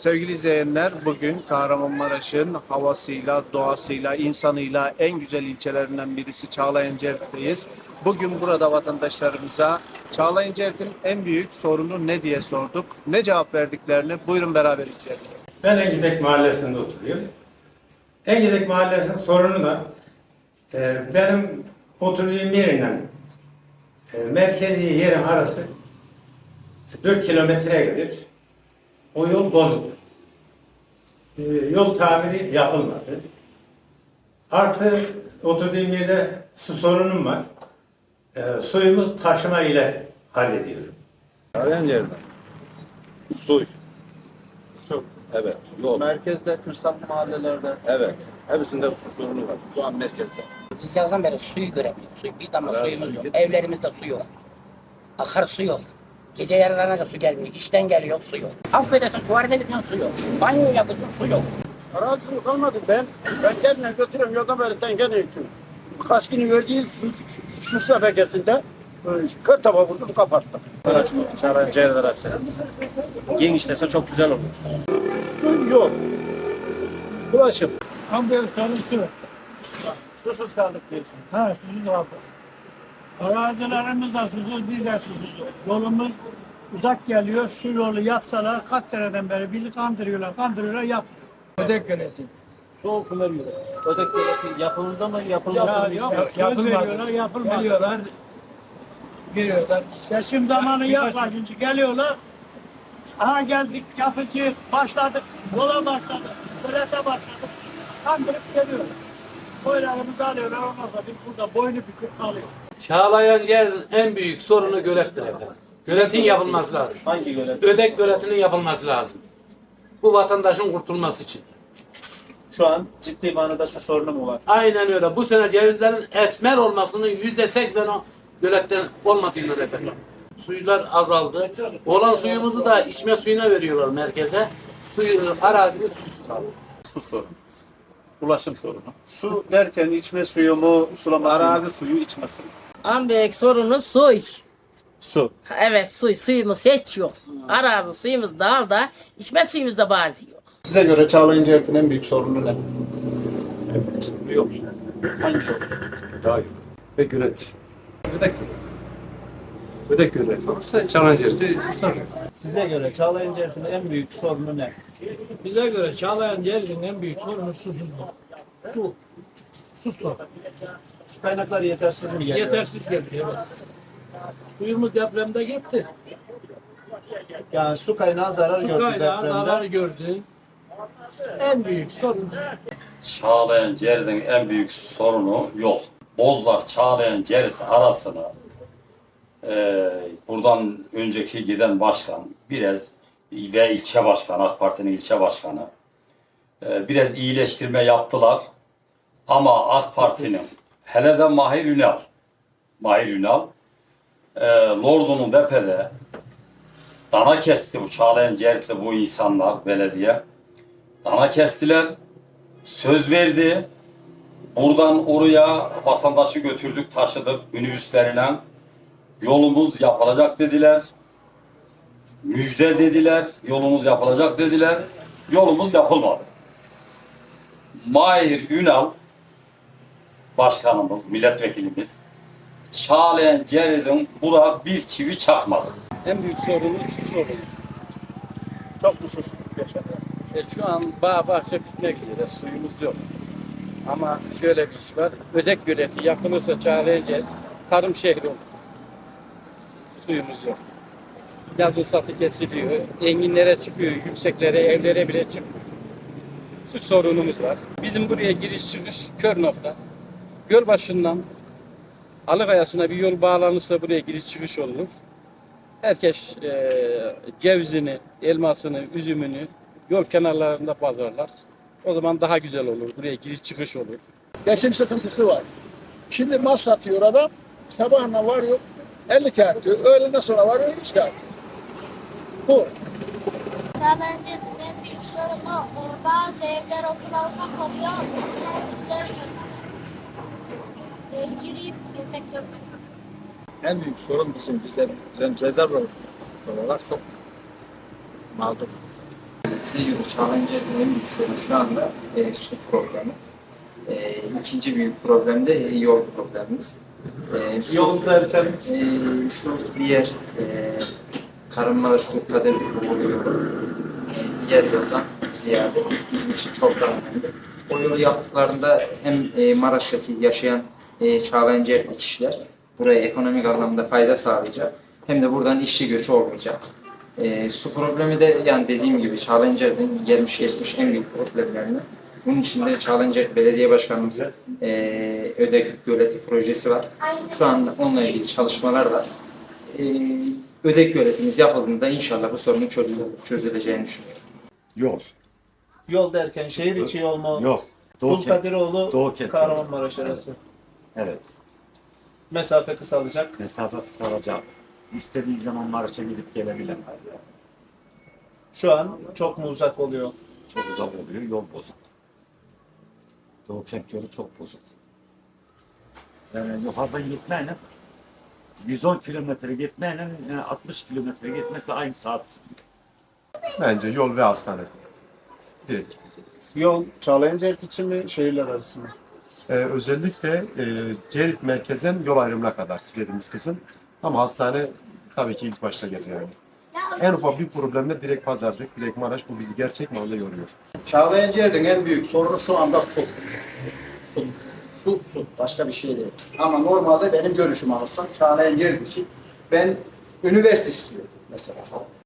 Sevgili izleyenler, bugün Kahramanmaraş'ın havasıyla, doğasıyla, insanıyla en güzel ilçelerinden birisi Çağlayancık'teyiz. Bugün burada vatandaşlarımıza Çağlayancık'ın en büyük sorunu ne diye sorduk. Ne cevap verdiklerini buyurun beraber izleyelim. Ben Engidek Mahallesi'nde oturuyorum. Engidek Mahallesi'nin sorunu da e, benim oturduğum yerinden e, merkezi yerin arası 4 kilometre gelir. O yol bozuk. E, yol tamiri yapılmadı. Artı oturduğum yerde su sorunum var. E, suyumu taşıma ile hallediyorum. Arayan yerden. Su. Su. Evet. Yol. Merkezde, kırsal mahallelerde. Evet. Hepsinde su sorunu var. Şu an merkezde. Biz yazdan beri suyu göremiyoruz. Suyu, bir damla suyumuz yok. git. Evlerimizde su yok. Akar su yok. Gece yarılarına su gelmiyor. İşten geliyor su yok. Affedersin tuvalete gidiyorsun su yok. Banyo yapacaksın su yok. Arazisi kalmadı. Ben ben kendine götürüyorum yoldan beri tenkene. Kaç günü verdiği su, su, su sefekesinde kır tava vurdum kapattım. Araçma, Çağlayan arası. Genişlese çok güzel olur. Su yok. Ulaşım. Böyle sorun su. Susuz kaldık diyorsun. Ha susuz kaldı. Arazilerimiz de susuz, biz de susuz. Yolumuz uzak geliyor. Şu yolu yapsalar kaç seneden beri bizi kandırıyorlar, kandırıyorlar yapmıyor. Ödek yönetim. Soğuk Pınar yolu. Ödek devleti yapıldı mı, Ya, yapılmasın mı? yok, istiyorsun? söz veriyorlar, yapılmıyor. Geliyorlar, geliyorlar. Seçim zamanı yaklaşınca geliyorlar. Aha geldik, yapıcı, başladık, yola başladık, devlete başladık. Kandırıp geliyorlar. Oylarımızı alıyorlar, ondan sonra biz burada boynu büküp kalıyoruz. Çağlayan yerin en büyük sorunu gölettir efendim. Göletin yapılması lazım. Hangi gölet? Ödek göletinin yapılması lazım. Bu vatandaşın kurtulması için. Şu an ciddi manada su sorunu mu var? Aynen öyle. Bu sene cevizlerin esmer olmasının yüzde seksen o göletten olmadığından efendim. Suylar azaldı. Olan suyumuzu da içme suyuna veriyorlar merkeze. Suyu, arazimiz susuz kaldı. Su sorunu. Ulaşım sorunu. Su derken içme suyu mu, sulama suyu mu? Arazi suyu, içme suyu. En büyük sorunu suy. Su. Evet suy, suyumuz hiç yok. Arazi suyumuz dağda, içme suyumuz da bazı yok. Size göre Çağlayancık'ın en büyük sorunu ne? Yok. Hangi yol? Daha yok. Ve gölet. Ödek gölet. Ödek gölet olursa Çanakkale'de kurtarır. Size göre Çağlayancık'ın en büyük sorunu ne? Bize göre Çağlayan Celil'in en büyük sorunu susuzluk. Su. Su sorunu. Su kaynakları yetersiz mi geliyor? Yetersiz geldi evet. Suyumuz depremde gitti. Yani su kaynağı zarar Su gördü kaynağı depremde. zarar gördü. En büyük sorun Çağlayan Cerit'in en büyük sorunu yol. Bozlar Çağlayan Cerit arasını eee, buradan önceki giden başkan biraz ve ilçe başkanı AK Parti'nin ilçe başkanı eee, biraz iyileştirme yaptılar. Ama AK Parti'nin hele de Mahir Ünal Mahir Ünal eee Lordunun Depe'de dana kesti bu Çağlayan Cerit'le bu insanlar belediye. Dana kestiler söz verdi. Buradan oraya vatandaşı götürdük, taşıdık minibüslerine. Yolumuz yapılacak dediler. Müjde dediler. Yolumuz yapılacak dediler. Yolumuz yapılmadı. Mahir Ünal başkanımız, milletvekilimiz Çağlayan Cerid'in bura bir çivi çakmadı. En büyük sorunu su sorunu. Çok mu susuzluk yaşadı? E, şu an bağ bahçe bitmek üzere suyumuz yok. Ama şöyle bir iş var. Ödek göleti yapılırsa Çağlayan tarım şehri olur. Suyumuz yok. Yazın satı kesiliyor. Enginlere çıkıyor, yükseklere, evlere bile çıkıyor. Su sorunumuz var. Bizim buraya giriş çıkış kör nokta. Göl başından Alıkayası'na bir yol bağlanırsa buraya giriş çıkış olur. Herkes eee cevizini, elmasını, üzümünü yol kenarlarında pazarlar. O zaman daha güzel olur. Buraya giriş çıkış olur. Geçim sıkıntısı var. Şimdi mal satıyor adam. Sabahına varıyor 50 kağıt diyor. Öğleden sonra varıyor 100 kağıt. Bu. Çağlayancı'nın en büyük sorunu e, bazı evler okula uzak oluyor. Servisler e, yürüyüp gitmek zorunda. En büyük sorun bizim bize, bizim Sezar Oralar çok mağdur. bize göre Çağlayancare'nin en büyük sorunu şu anda e, su problemi. E, ikinci büyük problem de e, yol problemimiz. E, su- Yol derken e, şu diğer e, Kahramanmaraş Kadir yolu e, diğer yoldan ziyade bizim için çok daha önemli. O yolu yaptıklarında hem e, Maraş'taki yaşayan e, Çağlayancare'li kişiler buraya ekonomik anlamda fayda sağlayacak hem de buradan işçi göçü olmayacak. E, su problemi de yani dediğim gibi Çağlayancare'nin gelmiş geçmiş en büyük problemlerinden. Bunun içinde Çağlayancaret Belediye Başkanımızın e, Ödek Göleti projesi var. Şu an onunla ilgili çalışmalar var. E, ödek göletimiz yapıldığında inşallah bu sorunun çözüle- çözüleceğini düşünüyorum. yol. Yol derken şehir içi yol mu? Yok. Doğu Kent. Doğu Kent. Kahramanmaraş arası. Evet. Mesafe kısalacak. Mesafe kısalacak. İstediği zaman Maraş'a gidip gelebilir. Şu an çok mu uzak oluyor? Çok uzak oluyor. Yol bozuk. Doğu Kent yolu çok bozuk. Yani yukarıdan gitmeyle 110 kilometre gitmeyle e, 60 kilometre gitmesi aynı saat sürüyor. Bence yol ve hastane. Direkt. Yol Çağlayancert için mi şehirler arası mı? Ee, özellikle e, Cerit merkezden yol ayrımına kadar dediğimiz kısım. Ama hastane tabii ki ilk başta geliyor yani. En ufak bir problemde direkt pazarcık, direkt Maraş bu bizi gerçek manada yoruyor. Çağlayancılar'ın en büyük sorunu şu anda su. Su. Su, su. Başka bir şey değil. Ama normalde benim görüşüm alırsan Çağlayancılar için ben üniversite istiyorum mesela.